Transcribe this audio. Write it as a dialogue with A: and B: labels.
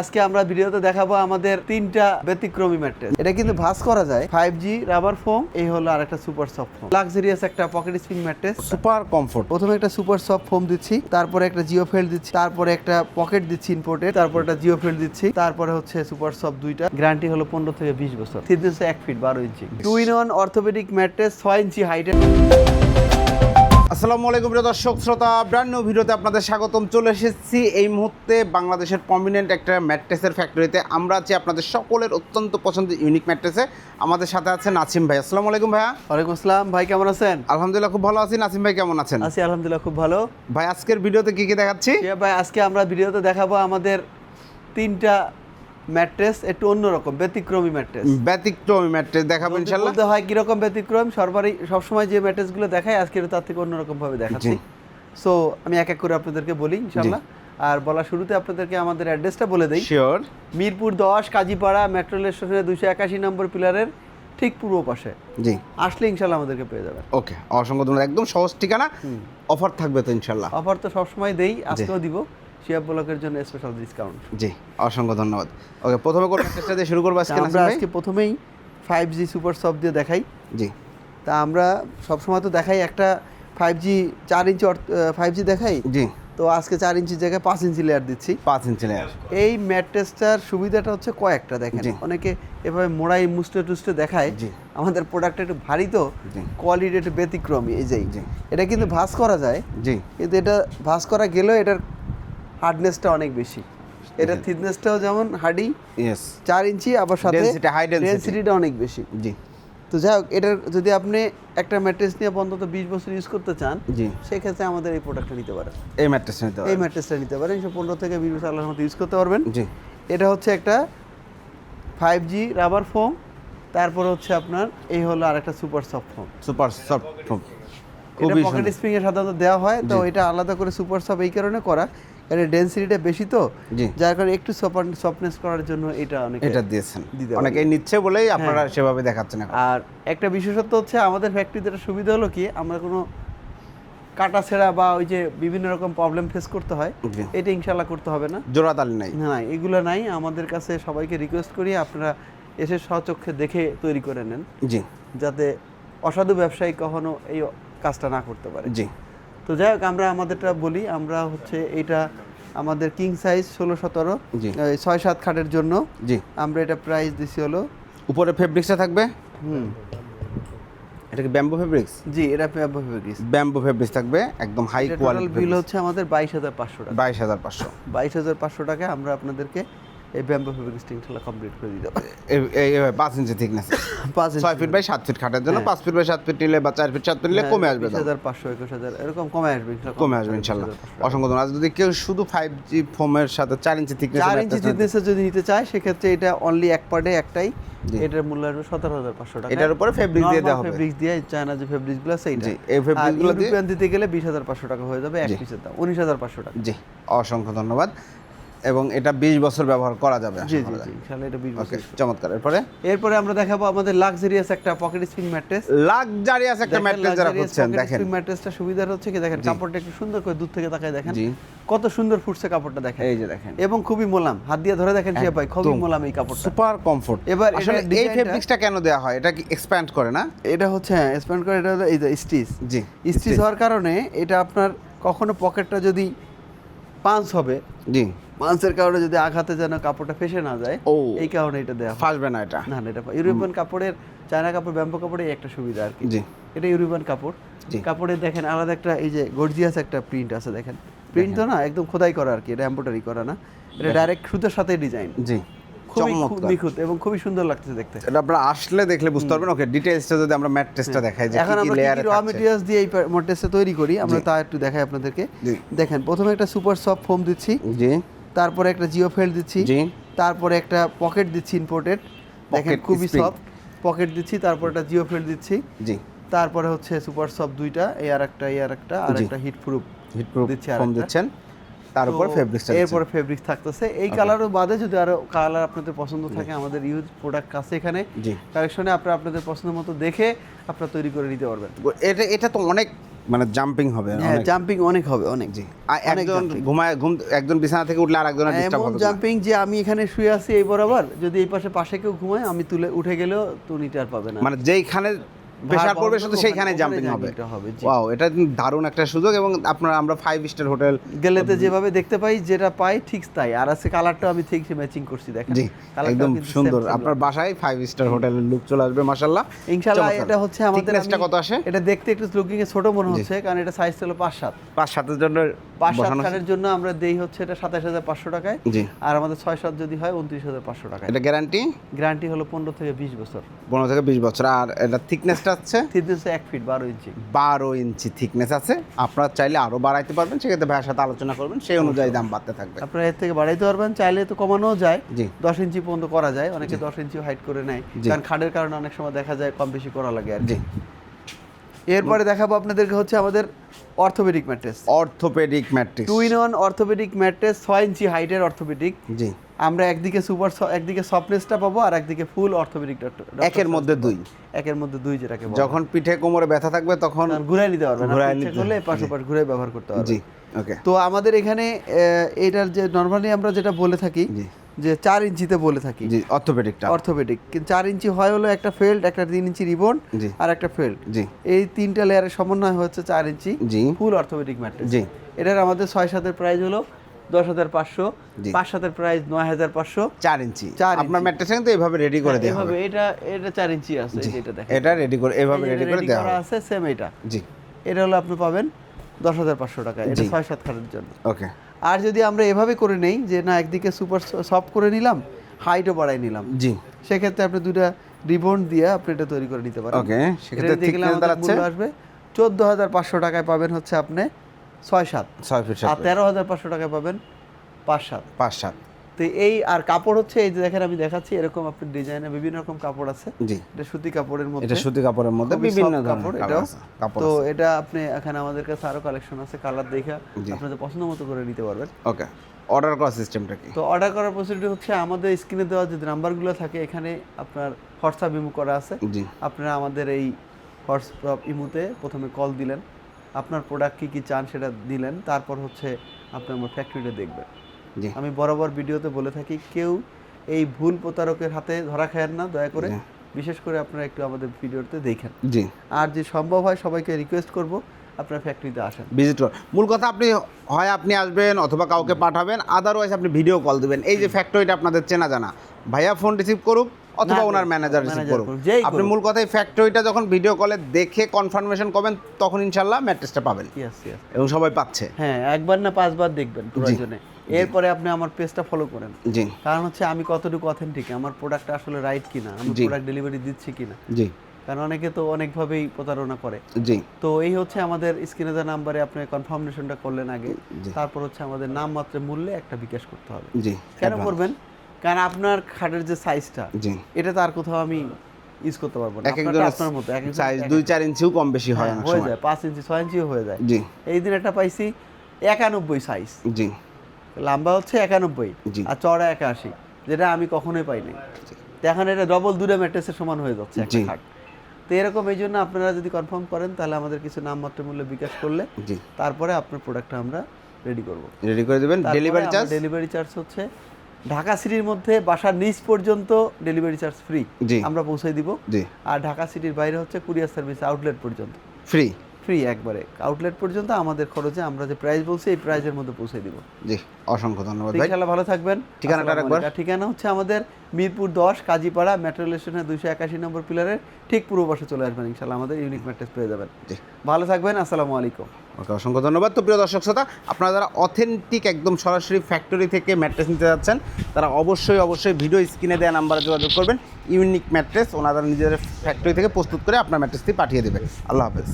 A: আজকে আমরা ভিডিওতে দেখাবো আমাদের তিনটা ব্যতিক্রমী ম্যাট্রেস। এটা কিন্তু ভাঁজ করা যায়। ফাইভ জি রাবার ফোম এই হলো আর একটা সুপার সফট ফোম লাক্সারিয়াস একটা pocket spring mattress.
B: Super comfort
A: প্রথমে একটা সুপার সফট ফোম দিচ্ছি তারপরে একটা জিও ফেল দিচ্ছি তারপরে একটা পকেট দিচ্ছি ইম্পোর্টেড তারপর একটা জিও ফেল দিচ্ছি তারপরে হচ্ছে সুপার সফট দুইটা। গ্যারান্টি হলো পনেরো থেকে বিশ বছর। থিকনেস এক ফিট বারো ইঞ্চি two in one orthopaedic mattress ছয় ইঞ্চি হাইটের
B: আসসালামু আলাইকুম প্রিয় দর্শক শ্রোতা ব্র্যান্ড নিউ ভিডিওতে আপনাদের স্বাগতম। চলে এসেছি এই মুহূর্তে বাংলাদেশের প্রমিনেন্ট একটা ম্যাট্রেসের ফ্যাক্টরিতে আমরা আছি আপনাদের সকলের অত্যন্ত পছন্দের ইউনিক ম্যাট্রেসে আমাদের সাথে আছে নাসিম ভাই। আসসালামু আলাইকুম ভাইয়া।
A: ওয়ালাইকুম আসসালাম। ভাই কেমন আছেন?
B: আলহামদুলিল্লাহ খুব ভালো আছি। নাসিম ভাই কেমন আছেন?
A: আছি আলহামদুলিল্লাহ খুব ভালো।
B: ভাই আজকের ভিডিওতে কি কি দেখাচ্ছি?
A: ভাই আজকে আমরা ভিডিওতে দেখাবো আমাদের তিনটা ম্যাট্রেস একটু অন্যরকম ব্যতিক্রমী ম্যাট্রেস।
B: ব্যতিক্রমী ম্যাট্রেস দেখাবো ইনশাল্লাহ।
A: বলতে হয় কীরকম ব্যতিক্রম সর্বারই সবসময় যে ম্যাট্রেসগুলো দেখায় আজকে তার থেকে অন্যরকম ভাবে দেখাচ্ছি সো আমি এক এক করে আপনাদেরকে বলি ইনশাল্লাহ। আর বলা শুরুতে আপনাদেরকে আমাদের অ্যাড্রেসটা বলে দেই।
B: শিওর
A: মিরপুর দশ কাজীপাড়া মেট্রো রেল স্টেশনের দুশো একাশি নম্বর পিলারের ঠিক পূর্ব পাশে।
B: জি।
A: আসলে ইনশাল্লাহ আমাদেরকে পেয়ে যাবেন।
B: ওকে অসংখ্য ধন্যবাদ। একদম সহজ ঠিকানা। অফার থাকবে তো ইনশাল্লাহ।
A: অফার তো সবসময় দেই আজকেও দিব। শিয়াব ব্লকের জন্য স্পেশাল ডিসকাউন্ট
B: জি অসংখ্য ধন্যবাদ। ওকে প্রথমে কোন দিয়ে শুরু করব আজকে
A: আমরা আজকে প্রথমেই ফাইভ জি সুপার সফট দিয়ে দেখাই।
B: জি।
A: তা আমরা সবসময় তো দেখাই একটা ফাইভ জি চার ইঞ্চি ফাইভ জি দেখাই?
B: জি।
A: তো আজকে চার ইঞ্চির জায়গায় পাঁচ ইঞ্চি লেয়ার দিচ্ছি।
B: পাঁচ ইঞ্চি লেয়ার
A: এই ম্যাট্রেসটার সুবিধাটা হচ্ছে কয়েকটা দেখেন। অনেকে এভাবে মোড়াই মুষ্টে টুষ্টে দেখায়। আমাদের প্রোডাক্ট একটু ভারী তো। কোয়ালিটি একটু ব্যতিক্রমী এই যেই
B: জি।
A: এটা কিন্তু ভাঁজ করা যায়।
B: জি।
A: কিন্তু এটা ভাঁজ করা গেলেও এটার হার্ডনেসটা অনেক বেশি। এটার থিকনেসটাও যেমন হার্ডি
B: ইয়েস
A: চার ইঞ্চি আবার সাথে
B: high density।
A: ডেন্সিটিটা অনেক বেশি।
B: জি।
A: তো যাই হোক এটার যদি আপনি একটা ম্যাট্রেস নিয়ে অন্তত বিশ বছর ইউজ করতে চান
B: জি।
A: সেক্ষেত্রে আমাদের এই প্রোডাক্টটা নিতে পারেন।
B: এই ম্যাট্রেস নিতে
A: এই ম্যাট্রেসটা নিতে পারেন। সে পনেরো থেকে বিশ বছর আল্লাহর মতো ইউজ করতে পারবেন।
B: জি।
A: এটা হচ্ছে একটা ফাইভ জি রাবার ফোম তারপর হচ্ছে আপনার এই হলো আর একটা super soft foam
B: super soft
A: foam
B: এটা
A: পকেট স্প্রিং এর সাধারণত দেওয়া হয় তো এটা আলাদা করে সুপার সফট এই কারণে করা। এর ডেন্সিটিটা বেশি তো। যার কারণে একটু সফটনেস করার জন্য এটা অনেক
B: এটা দিয়েছেন।
A: দিতে
B: অনেকেই নিচ্ছে বলেই আপনারা
A: হ্যাঁ।
B: সেভাবে দেখাচ্ছেন
A: আর একটা বিশেষত্ব হচ্ছে আমাদের ফ্যাক্টরিতে একটা সুবিধা হলো কি আমরা কোনো কাটা ছেঁড়া বা ওই যে বিভিন্ন রকম প্রবলেম ফেস করতে হয় এটা ইনশাল্লাহ করতে হবে না।
B: জোড়া তালি নাই।
A: না এগুলো নাই। আমাদের কাছে সবাইকে রিকোয়েস্ট করি আপনারা এসে স্বচক্ষে দেখে তৈরি করে নেন।
B: জি।
A: যাতে অসাধু ব্যবসায়ী কখনো এই কাজটা না করতে পারে।
B: জি।
A: তো যাই হোক আমরা আমাদেরটা বলি আমরা হচ্ছে এটা আমাদের কিং সাইজ ষোলো সতেরো। ছয় সাত খাটের জন্য।
B: জি।
A: আমরা এটা প্রাইস দিছি হলো
B: উপরে ফেব্রিক্সটা থাকবে?
A: হুম।
B: এটা কি ব্যাম্বু ফেব্রিক্স
A: জি এটা ফেব্রিক্স
B: ব্যাম্বু ফেব্রিক্স থাকবে একদম হাই কোয়ালিটি
A: বিল হচ্ছে আমাদের বাইশ হাজার পাঁচশো টাকা।
B: বাইশ হাজার পাঁচশো।
A: বাইশ হাজার পাঁচশো টাকা আমরা আপনাদেরকে এই ব্যাম্বো ইনশাল্লাহ কমপ্লিট করে দিতে পারি।
B: পাঁচ ইঞ্চি থিকনেস
A: পাঁচ
B: ছয় ফিট বাই সাত ফিট খাটের জন্য
A: হ্যাঁ।
B: পাঁচ ফিট বাই সাত ফিট নিলে বা চার ফিট সাত ফিট নিলে কমে আসবে।
A: হাজার পাঁচশো একুশ হাজার এরকম কমে আসবে
B: কমে আসবে ইনশাল্লাহ। অসংখ্য ধন্যবাদ। যদি কেউ শুধু ফাইভ জি ফোমের সাথে চার ইঞ্চি থিকনেস
A: চার ইঞ্চি থিকনেসের যদি নিতে চায় সেক্ষেত্রে এটা অনলি এক পার্টে একটাই। এটার মূল্য আসবে সতেরো হাজার পাঁচশো টাকা।
B: এটার উপরে fabric দিয়ে দেওয়া হবে।
A: ফেব্রিক্স দিয়ে চায়না যে ফেব্রিক্সগুলো সেইটা
B: জি, এই fabric গুলো
A: দিতে গেলে বিশ হাজার পাঁচশো টাকা হয়ে যাবে এক পিসের দাম উনিশ হাজার পাঁচশো টাকা।
B: জি অসংখ্য ধন্যবাদ। এবং এটা বিশ বছর ব্যবহার করা যাবে
A: জি জি জি এটা বিশ
B: ওকে
A: বছর।
B: চমৎকার। এরপরে?
A: এরপরে আমরা দেখাবো আমাদের লাক্সারিয়াস একটা পকেট স্প্রিং ম্যাট্রেস
B: লাক্সারিয়াস একটা ম্যাট্রেস যারা খুঁজছেন দেখেন।
A: ম্যাট্রেসটা সুবিধা হচ্ছে কি? দেখেন কাপড়টা একটু সুন্দর করে দূর থেকে তাকায় দেখেন।
B: জি।
A: কত সুন্দর ফুটছে কাপড়টা দেখেন।
B: এই যে দেখেন।
A: এবং খুবই মোলাম। হাত দিয়ে ধরে দেখেন শিয়া ভাই খুবই মোলাম এই কাপড়টা।
B: সুপার কমফোর্ট
A: এবার
B: আসলে এই
A: design টা-
B: ফেব্রিক্সটা কেন দেওয়া হয়? এটা কি এক্সপ্যান্ড করে না?
A: এটা হচ্ছে হ্যাঁ স্প্যান্ড করে এটা এই যে স্টিচ
B: জি
A: স্টিচ হওয়ার কারণে এটা আপনার কখনো পকেটটা যদি পাঞ্চ হবে
B: জি।
A: পাঞ্চের কারণে যদি আঘাতে যেন কাপড়টা ফেসে না যায়
B: ও।
A: এই কারণে এটা দেওয়া
B: ফাসবে না এটা।
A: না এটা ইউরোপিয়ান কাপড়ের চায়না কাপড় ব্যাম্বো কাপড়ে একটা সুবিধা আর কি।
B: জি।
A: এটা ইউরোপিয়ান কাপড়। কাপড়ে দেখেন আলাদা একটা এই যে গর্জিয়াস একটা প্রিন্ট আছে দেখেন। প্রিন্ট তো না একদম খোদাই করা আর কি এটা এম্ব্রয়ডারি করা না। এটা ডাইরেক্ট সুতোর সাথে ডিজাইন
B: জি।
A: খুবই নিখুঁত এবং খুবই সুন্দর লাগছে দেখতে।
B: এটা আপনারা আসলে দেখলে বুঝতে পারবেন। ওকে ডিটেইলসটা যদি আমরা ম্যাট্রেসটা দেখাই যে
A: এখন
B: কি কি
A: আমরা কি র মেটেরিয়ালস দিয়ে এই মডেলটা তৈরি করি আমরা তা একটু দেখাই আপনাদেরকে। দেখেন প্রথমে একটা সুপার সফট ফোম দিচ্ছি।
B: জি।
A: তারপরে একটা জিও ফেল দিচ্ছি। তারপরে একটা পকেট দিচ্ছি ইম্পোর্টেড দেখেন খুবই। সফট পকেট দিচ্ছি তারপর একটা জিও ফেল দিচ্ছি।
B: জি।
A: তারপরে হচ্ছে সুপার সফট দুইটা এই আর একটা এই আর একটা আর একটা হিট প্রুফ
B: হিট প্রুফ
A: দিচ্ছি আর
B: দিচ্ছেন। তারপর
A: তো
B: ফেব্রিক্সটা
A: এরপরে ফেব্রিক্স থাকতেছে। এই কালারও বাদে যদি আরও কালার আপনাদের পছন্দ থাকে আমাদের ইউজ প্রোডাক্ট আছে এখানে। কালেকশনে আপনারা আপনাদের পছন্দ মতো দেখে আপনারা তৈরি করে নিতে পারবেন।
B: এটা এটা তো অনেক মানে জাম্পিং হবে
A: হ্যাঁ জাম্পিং অনেক হবে অনেক।
B: জি। একজন ঘুমায় ঘুম একজন বিছানা থেকে উঠলে আর একজনের ডিস্টার্ব হবে
A: জাম্পিং যে আমি এখানে শুয়ে আছি এই বরাবর যদি এই পাশে পাশে কেউ ঘুমায় আমি তুলে উঠে গেলেও তুই আর পাবে না।
B: মানে যেইখানে প্রেশার পড়বে শুধু সেইখানে জাম্পিং হবে। ওয়াও এটা দারুণ একটা সুযোগ এবং আপনার আমরা ফাইভ স্টার হোটেল
A: গেলেতে যেভাবে দেখতে পাই যেটা পাই ঠিক তাই। আর আছে কালারটা আমি ঠিক ম্যাচিং করছি দেখেন।
B: জি একদম সুন্দর। আপনার বাসায় ফাইভ স্টার হোটেলের লুক চলে আসবে মাশাল্লাহ
A: ইনশাআল্লাহ এটা হচ্ছে আমাদের
B: কত আসে?
A: এটা দেখতে একটু লুকিং এ ছোট মনে হচ্ছে কারণ এটা সাইজ হলো পাঁচ সাত।
B: পাঁচ সাতের জন্য
A: পাঁচ সাত জন্য আমরা দেই হচ্ছে এটা সাতাশ হাজার পাঁচশো টাকায়।
B: জি।
A: আর আমাদের ছয় সাত যদি হয় উনত্রিশ হাজার পাঁচশো টাকায়।
B: এটা গ্যারান্টি
A: গ্যারান্টি হলো পনেরো থেকে বিশ বছর।
B: পনেরো থেকে বিশ বছর। আর এটা থিকনেসটা হচ্ছে?
A: থিকনেস এক ফিট বারো ইঞ্চি।
B: বারো ইঞ্চি থিকনেস আছে। আপনারা চাইলে আরও বাড়াইতে পারবেন। সেক্ষেত্রে ভাইয়ের সাথে আলোচনা করবেন। সেই অনুযায়ী দাম বাড়তে থাকবে।
A: আপনারা এর থেকে বাড়াইতে পারবেন। চাইলে তো কমানোও যায়।
B: জি।
A: দশ ইঞ্চি পর্যন্ত করা যায়। অনেকে দশ ইঞ্চি হাইট করে নেয়। কারণ খাটের কারণে অনেক সময় দেখা যায় কম বেশি করা লাগে আর।
B: জি।
A: এরপরে দেখাবো আপনাদেরকে হচ্ছে আমাদের orthopaedic mattress.
B: Orthopaedic matrix
A: two in one orthopaedic mattress ছয় ইঞ্চি হাইটের অর্থোপেডিক।
B: জি।
A: আমরা একদিকে সুপার একদিকে সফটনেসটা পাবো আর একদিকে ফুল অর্থোপেডিক ডক্টর
B: একের মধ্যে দুই।
A: একের মধ্যে দুই যেটাকে।
B: যখন পিঠে কোমরে ব্যথা থাকবে তখন
A: ঘুরাই নিতে পারবেন ঘুরাই
B: নিতে-
A: করলে পাশে পাশ ঘুরে ব্যবহার করতে পারবেন
B: জি ওকে।
A: তো আমাদের এখানে এটার যে নর্মালি আমরা যেটা বলে থাকি
B: জি।
A: যে চার ইঞ্চিতে বলে থাকি।
B: জি অর্থোপেডিকটা
A: অর্থোপেডিক কিন্তু চার ইঞ্চি হয় হলো একটা ফেল্ড একটা তিন ইঞ্চি রিবন আর একটা ফেল্ড।
B: জি।
A: এই তিনটা লেয়ারের সমন্বয় হচ্ছে চার ইঞ্চি
B: জি।
A: ফুল অর্থোপেডিক ম্যাট্রেস
B: জি।
A: এটার আমাদের ছয় সাতের প্রাইস হলো দশ হাজার পাঁচশো পাঁচ সাতের প্রাইস নয় হাজার পাঁচশো।
B: চার ইঞ্চি।
A: চার
B: আপনার। ম্যাট্রেসে কিন্তু এইভাবে রেডি করে দেওয়া হবে।
A: এটা এটা চার ইঞ্চি আছে এটা দেখেন।
B: এটা রেডি করে এভাবে রেডি করে দেওয়া
A: আছে সেম এটা।
B: জি।
A: এটা হলো আপনি পাবেন দশ হাজার পাঁচশো টাকা। এটা ছয় সাত খাটের জন্য।
B: ওকে
A: আর যদি আমরা এভাবে করে নেই যে না একদিকে সুপার সব করে নিলাম হাইটও বাড়াই নিলাম।
B: জি।
A: সেক্ষেত্রে আপনি দুটা রিবন্ড দিয়ে আপনি এটা তৈরি করে নিতে পারেন।
B: ওকে সেক্ষেত্রে
A: মূল্য আসবে। চোদ্দ হাজার পাঁচশো টাকায় পাবেন হচ্ছে আপনি ছয় সাত।
B: ছয় ফিট
A: আর
B: সাত
A: তেরো হাজার পাঁচশো টাকায় পাবেন পাঁচ সাত।
B: পাঁচ সাত।
A: তো এই আর কাপড় হচ্ছে এই যে দেখেন আমি দেখাচ্ছি এরকম আপনি ডিজাইনের বিভিন্ন রকম কাপড় আছে।
B: জি।
A: এটা সুতি কাপড়ের মধ্যে।
B: এটা সুতি কাপড়ের মধ্যে বিভিন্ন
A: কাপড়
B: আছে কাপড়
A: তো এটা আপনি এখানে আমাদের কাছে আরও কালেকশন আছে কালার দেখা
B: জি।
A: আপনাদের পছন্দ মতো করে নিতে পারবেন।
B: ওকে অর্ডার করার সিস্টেমটা কি?
A: তো অর্ডার করার প্রসিডিউর হচ্ছে আমাদের স্ক্রিনে দেওয়া যে নাম্বারগুলো থাকে এখানে আপনার হোয়াটসঅ্যাপ ইমো করা আছে।
B: জি।
A: আপনারা আমাদের এই হোয়াটসঅ্যাপ ইমোতে প্রথমে কল দিলেন। আপনার প্রোডাক্ট কী কী চান সেটা দিলেন তারপর হচ্ছে আপনি আমার ফ্যাক্টরিটা দেখবেন। আমি বরাবর ভিডিওতে বলে থাকি কেউ এই ভুল প্রতারকের হাতে ধরা খায়েন না দয়া করে। বিশেষ করে আপনারা একটু আমাদের ভিডিওতে দেখেন।
B: জি।
A: আর যে সম্ভব হয় সবাইকে রিকোয়েস্ট করব আপনার ফ্যাক্টরিতে আসেন।
B: ভিজিট কর মূল কথা আপনি হয় আপনি আসবেন অথবা কাউকে পাঠাবেন আদারওয়াইজ আপনি ভিডিও কল দিবেন। এই যে ফ্যাক্টরিটা আপনাদের চেনা জানা ভাইয়া ফোন রিসিভ করুক অথবা ওনার ম্যানেজার রিসিভ করুক। আপনি মূল কথা এই ফ্যাক্টরিটা যখন ভিডিও কলে দেখে কনফার্মেশন করবেন তখন ইনশাল্লাহ ম্যাট্রেসটা পাবেন। এবং সবাই পাচ্ছে।
A: হ্যাঁ একবার না পাঁচবার দেখবেন প্রয়োজনে। এরপরে আপনি আমার পেজটা ফলো করেন।
B: জি।
A: কারণ হচ্ছে আমি কতটুকু অথেন্টিক আমার প্রোডাক্টটা আসলে রাইট কিনা আমি প্রোডাক্ট ডেলিভারি দিচ্ছি কিনা।
B: জি।
A: কারণ অনেকে তো অনেকভাবেই প্রতারণা করে।
B: জি।
A: তো এই হচ্ছে আমাদের স্ক্রিনে দেওয়া নাম্বারে আপনি কনফার্মেশনটা করলেন আগে তারপর হচ্ছে আমাদের নাম মাত্র মূল্যে একটা বিকাশ করতে হবে।
B: জি
A: কেন করবেন? কারণ আপনার খাটের যে সাইজটা
B: জি।
A: এটা তো আর কোথাও আমি ইউজ করতে পারব না। আপনার মতো এক
B: সাইজ দুই চার ইঞ্চিও কম বেশি হয়
A: হ্যাঁ,
B: অনেক
A: হয়ে যায় পাঁচ ইঞ্চি ছয় ইঞ্চিও হয়ে যায়।
B: জি।
A: এই দিন একটা পাইছি একানব্বই সাইজ
B: জি।
A: লম্বা হচ্ছে একানব্বই। আর চড়া একাশি যেটা আমি কখনোই পাইনি। এখন এটা ডবল দুটো ম্যাট্রেসের সমান হয়ে যাচ্ছে একটা। খাট। তো এরকম এই জন্য আপনারা যদি কনফার্ম করেন তাহলে আমাদের কিছু নামমাত্র মূল্য বিকাশ করলে
B: জি।
A: তারপরে আপনার প্রোডাক্টটা আমরা রেডি করব।
B: রেডি করে দেবেন? ডেলিভারি চার্জ
A: ডেলিভারি চার্জ হচ্ছে ঢাকা সিটির মধ্যে বাসার নিচ পর্যন্ত ডেলিভারি চার্জ ফ্রি আমরা পৌঁছে দিব। আর ঢাকা সিটির বাইরে হচ্ছে কুরিয়ার সার্ভিস আউটলেট পর্যন্ত।
B: ফ্রি
A: ফ্রি একবারে। আউটলেট পর্যন্ত আমাদের খরচে আমরা যে প্রাইস বলছি এই প্রাইজের মধ্যে পৌঁছে দিব।
B: জি অসংখ্য ধন্যবাদ ভাই।
A: ইনশাআল্লাহ ভালো থাকবেন।
B: ঠিকানাটা আরেকবার।
A: ঠিকানা হচ্ছে আমাদের মিরপুর দশ কাজীপাড়া মেট্রো স্টেশনের দুইশো একাশি নম্বর পিলারের ঠিক পূর্ব পাশে চলে আসবেন। ইনশাল্লাহ আমাদের ইউনিক ম্যাট্রেস পেয়ে যাবেন।
B: জি।
A: ভালো থাকবেন আসসালামু আলাইকুম।
B: ওকে অসংখ্য ধন্যবাদ। তো প্রিয় দর্শক শ্রোতা আপনারা যারা অথেন্টিক একদম সরাসরি ফ্যাক্টরি থেকে ম্যাট্রেস নিতে যাচ্ছেন তারা অবশ্যই অবশ্যই ভিডিও স্ক্রিনে দেওয়া নাম্বারে যোগাযোগ করবেন। ইউনিক ম্যাট্রেস ওনারা নিজেদের ফ্যাক্টরি থেকে প্রস্তুত করে আপনার ম্যাট্রেসটি পাঠিয়ে দেবে। আল্লাহ হাফেজ।